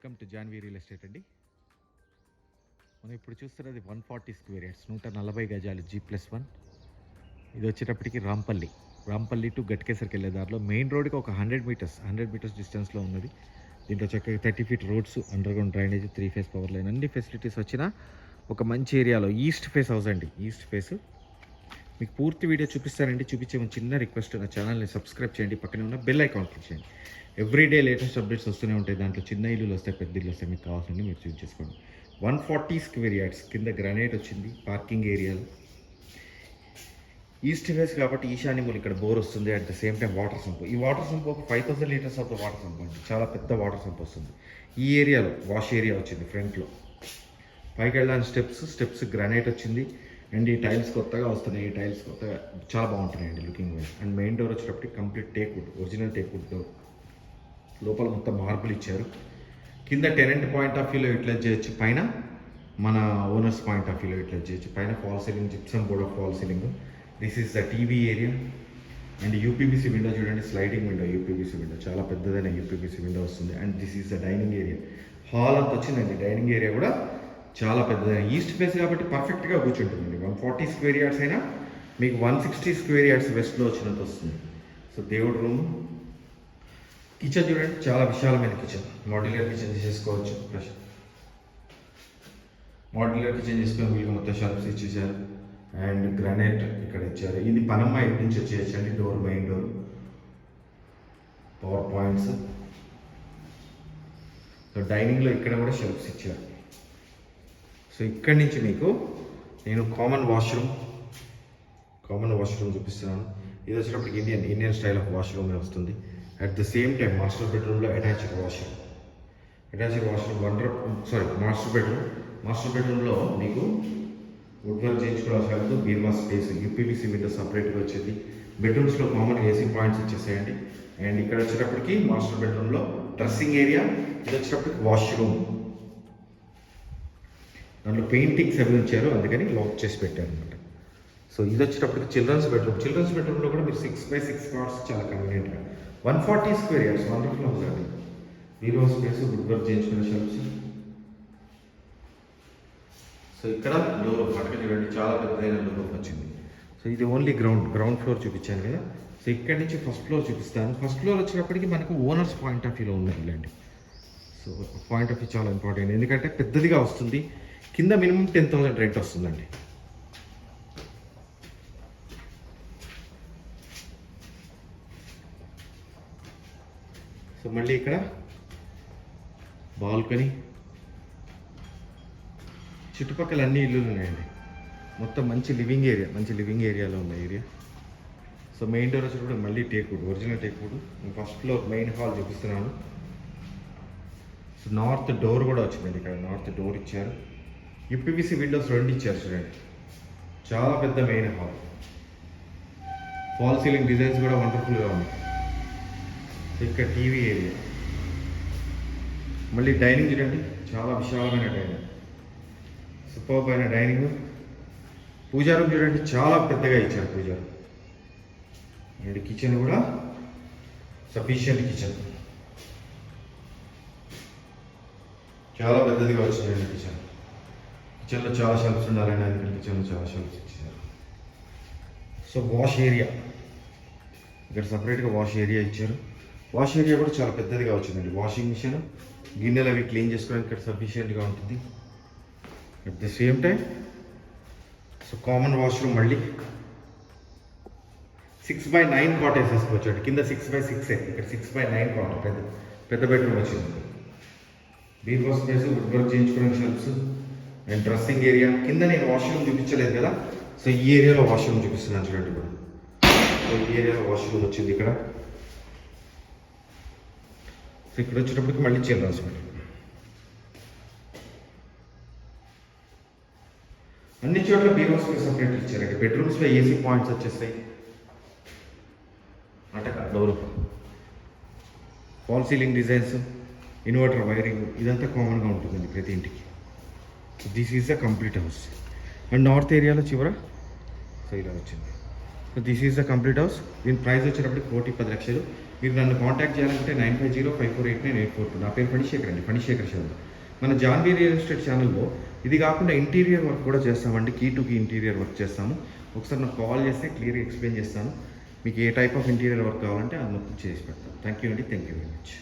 Welcome to Janvi real estate అండి. మనం ఇప్పుడు చూస్తున్నది వన్ ఫార్టీ స్క్వేర్ యార్డ్స్ నూట నలభై గజాలు జీ ప్లస్ వన్. ఇది వచ్చేటప్పటికి రాంపల్లి. రాంపల్లి టు గట్కేసరికి వెళ్ళే దారిలో మెయిన్ రోడ్కి ఒక హండ్రెడ్ మీటర్స్ హండ్రెడ్ మీటర్స్ డిస్టెన్స్లో ఉన్నది. దీంట్లో చక్కగా thirty feet roads under ground drainage three phase power line అన్ని ఫెసిలిటీస్ వచ్చిన ఒక మంచి ఏరియాలో ఈస్ట్ ఫేస్ హౌస్ అండి. ఈస్ట్ ఫేస్ మీకు పూర్తి వీడియో చూపిస్తానండి. చూపించే ఒక చిన్న రిక్వెస్ట్ నా ఛానల్ని సబ్స్క్రైబ్ చేయండి. పక్కనే ఉన్న బెల్ ఐకాన్ క్లిక్ చేయండి. ఎవ్రీడే లేటెస్ట్ అప్డేట్స్ వస్తూనే ఉంటాయి. దాంట్లో చిన్న ఇల్లులు వస్తాయి పెద్ద ఇల్లు వస్తాయి. మీకు కావాల్సింది మీరు చూస్ చేసుకోండి. వన్ ఫార్టీ స్క్వేర్ యార్డ్స్ కింద గ్రానైట్ వచ్చింది పార్కింగ్ ఏరియాలు ఈస్ట్ ఫేస్ కాబట్టి ఈశాన్యములు ఇక్కడ బోర్ వస్తుంది. At the same time water sump ఈ వాటర్ సంపు ఒక five thousand litres of the water sump అండి. చాలా పెద్ద వాటర్ సంప్ వస్తుంది. ఈ ఏరియాలో వాష్ ఏరియా వచ్చింది ఫ్రంట్లో పైకి వెళ్ళడానికి స్టెప్స్ స్టెప్స్ గ్రానైట్ వచ్చింది. అండ్ ఈ టైల్స్ కొత్తగా వస్తున్నాయి. ఈ టైల్స్ కొత్తగా చాలా బాగుంటున్నాయండి looking wise and main door వచ్చేటప్పటికి complete teak wood original teak wood door లోపల మొత్తం మార్పులు ఇచ్చారు. కింద టెనెంట్ పాయింట్ ఆఫ్ వ్యూలో యూటిలైజ్ చేయొచ్చు. పైన మన ఓనర్స్ పాయింట్ ఆఫ్ వ్యూలో యూటిలైజ్ చేయొచ్చు. పైన fall ceiling gypsum board of fall ceiling this is the TV area and UPVC window చూడండి స్లైడింగ్ విండో యూపీబీసీ విండో చాలా పెద్దదైన యూపీబీసీ విండో వస్తుంది. And this is the dining area hall అంత వచ్చిందండి. Dining area కూడా చాలా పెద్దదైన ఈస్ట్ ఫేస్ కాబట్టి పర్ఫెక్ట్గా కూర్చుంటుందండి. వన్ ఫార్టీ స్క్వేర్ యార్డ్స్ అయినా మీకు వన్ సిక్స్టీ స్క్వేర్ యార్డ్స్ వెస్ట్లో వచ్చినట్టు వస్తుంది. సో దేవుడు రూమ్. కిచెన్ చూడండి చాలా విశాలమైన కిచెన్. మాడ్యులర్ కిచెన్ చేసుకోవచ్చు మాడ్యులర్ కిచెన్ చేసుకుని వీళ్ళు మొత్తం షెల్ఫ్స్ ఇచ్చేసారు అండ్ గ్రానైట్ ఇక్కడ ఇచ్చారు. ఇది పనమ్మ ఇటు నుంచి వచ్చేయచ్చండి door main door power points so డైనింగ్లో ఇక్కడ కూడా షెల్ఫ్స్ ఇచ్చారు. సో ఇక్కడి నుంచి మీకు నేను కామన్ వాష్రూమ్ కామన్ వాష్రూమ్ చూపిస్తున్నాను. ఇది వచ్చేటప్పటికి Indian Indian style of washroom వస్తుంది. At the same time master బెడ్రూమ్లో attached washroom attached washroom wonder sorry master bedroom master బెడ్రూమ్లో మీకు వుడ్ వర్క్ చేయించుకోవాల్సిన కాదు బీర్మా స్పేస్ యూపీబీసీ మీద సపరేట్గా వచ్చేది. బెడ్రూమ్స్లో కామన్ ఏసీ పాయింట్స్ ఇచ్చేసేయండి అండ్ ఇక్కడ వచ్చేటప్పటికి మాస్టర్ బెడ్రూమ్లో డ్రెస్సింగ్ ఏరియా ఇది వచ్చేటప్పటికి వాష్రూమ్ దాంట్లో పెయింటింగ్స్ అవి ఉంచారు అందుకని లాక్ చేసి పెట్టారు అనమాట సో ఇది వచ్చేటప్పటికి చిల్డ్రన్స్ బెడ్రూమ్. చిల్డ్రన్స్ బెడ్రూమ్లో కూడా మీరు సిక్స్ బై సిక్స్ కార్స్ చాలా కన్వీనియంట్గా one forty square years wonderful house అండి హీరో స్పేస్ గుడ్ వర్క్ చేయించుకునే షెల్ఫ్స్ సో ఇక్కడ డోర్ పక్కన చూడండి చాలా పెద్దదైన డోర్ వచ్చింది. సో ఇది ఓన్లీ గ్రౌండ్ గ్రౌండ్ ఫ్లోర్ చూపించాను కదా. సో ఇక్కడ నుంచి ఫస్ట్ ఫ్లోర్ చూపిస్తాను. ఫస్ట్ ఫ్లోర్ వచ్చినప్పటికి మనకు ఓనర్స్ పాయింట్ ఆఫ్ వ్యూలో ఉన్నాయి ఇలాంటి సో పాయింట్ ఆఫ్ వ్యూ చాలా ఇంపార్టెంట్ ఎందుకంటే పెద్దదిగా వస్తుంది. కింద మినిమం టెన్ థౌసండ్ రెంట్ వస్తుందండి. సో మళ్ళీ ఇక్కడ బాల్కనీ. చుట్టుపక్కల అన్ని ఇల్లులు ఉన్నాయండి. మొత్తం మంచి లివింగ్ ఏరియా మంచి లివింగ్ ఏరియాలో ఉన్న ఏరియా. సో మెయిన్ డోర్ వచ్చి కూడా మళ్ళీ టేక్వుడ్ ఒరిజినల్ టేక్వుడ్ నేను ఫస్ట్ ఫ్లోర్ మెయిన్ హాల్ చూపిస్తున్నాను. సో నార్త్ డోర్ కూడా వచ్చిందండి ఇక్కడ నార్త్ డోర్ ఇచ్చారు. యూపీవీసీ విండోస్ రెండు ఇచ్చారు చూడండి. చాలా పెద్ద main hall. Fall ceiling designs కూడా వండర్ఫుల్గా ఉన్నాయి. ఇక్కడ టీవీ ఏరియా మళ్ళీ డైనింగ్ చూడండి. చాలా విశాలమైన డైనింగ్ సూపర్ అయిన డైనింగ్ పూజా రూమ్ చూడండి. చాలా పెద్దగా ఇచ్చారు పూజా అండ్ కిచెన్ కూడా సఫిషియంట్ కిచెన్ చాలా పెద్దదిగా వచ్చిందండి కిచెన్ కిచెన్లో చాలా షెల్ఫ్స్ ఉండాలని ఆయన కిచెన్లో చాలా షెల్ఫ్స్ ఇచ్చారు సో వాష్ ఏరియా ఇక్కడ సపరేట్గా వాష్ ఏరియా ఇచ్చారు. వాష్ ఏరియా కూడా చాలా పెద్దదిగా వచ్చిందండి వాషింగ్ మిషన్ గిన్నెలు అవి క్లీన్ చేసుకోవడానికి ఇక్కడ సఫిషియెంట్గా ఉంటుంది. At the same time so common washroom మళ్ళీ సిక్స్ బై నైన్ కాట్ వేసేసుకోవచ్చు కింద సిక్స్ బై సిక్స్ ఇక్కడ సిక్స్ బై నైన్ కాట్ పెద్ద పెద్ద బెడ్రూమ్ వచ్చింది. బీర్వా చేసి వుడ్ వర్క్ చేయించుకోవడానికి షెల్ఫ్స్ అండ్ డ్రెస్సింగ్ ఏరియా కింద నేను వాష్రూమ్ చూపించలేదు కదా. సో ఈ ఏరియాలో వాష్రూమ్ చూపిస్తున్నాను చూడండి ఇప్పుడు. సో ఈ ఏరియాలో వాష్రూమ్ వచ్చింది ఇక్కడ. సో ఇక్కడ వచ్చేటప్పటికి మళ్ళీ చిల్డ్రన్స్ బెడ్రూమ్ అన్ని చోట్ల బీరో స్పేస్ సపరేట్ ఇచ్చారండి బెడ్రూమ్స్లో ఏసీ పాయింట్స్ వచ్చేస్తాయి. అటక door fall ceiling designs inverter wiring ఇదంతా కామన్గా ఉంటుందండి ప్రతి ఇంటికి. This is the complete house and north ఏరియాలో చివర సో ఇలా వచ్చింది. So this is the complete house దీని ప్రైస్ వచ్చేటప్పుడు కోటి పది లక్షలు. మీరు నన్ను కాంటాక్ట్ చేయాలంటే nine five zero five four eight nine eight four two. నా పేరు ఫణిశేఖర్ అండి. ఫణిశేఖర్ శర్మ మన జాన్వీ రియల్ ఎస్టేట్ ఛానల్లో ఇది కాకుండా ఇంటీరియర్ వర్క్ కూడా చేస్తామండి. Key to key interior work చేస్తాము. ఒకసారి నాకు కాల్ చేస్తే క్లియర్గా ఎక్స్ప్లెయిన్ చేస్తాను. మీకు ఏ టైప్ ఆఫ్ ఇంటీరియర్ వర్క్ కావాలంటే అది మొత్తం చేసి పెడతాను. థ్యాంక్ యూ అండి. Thank you very much.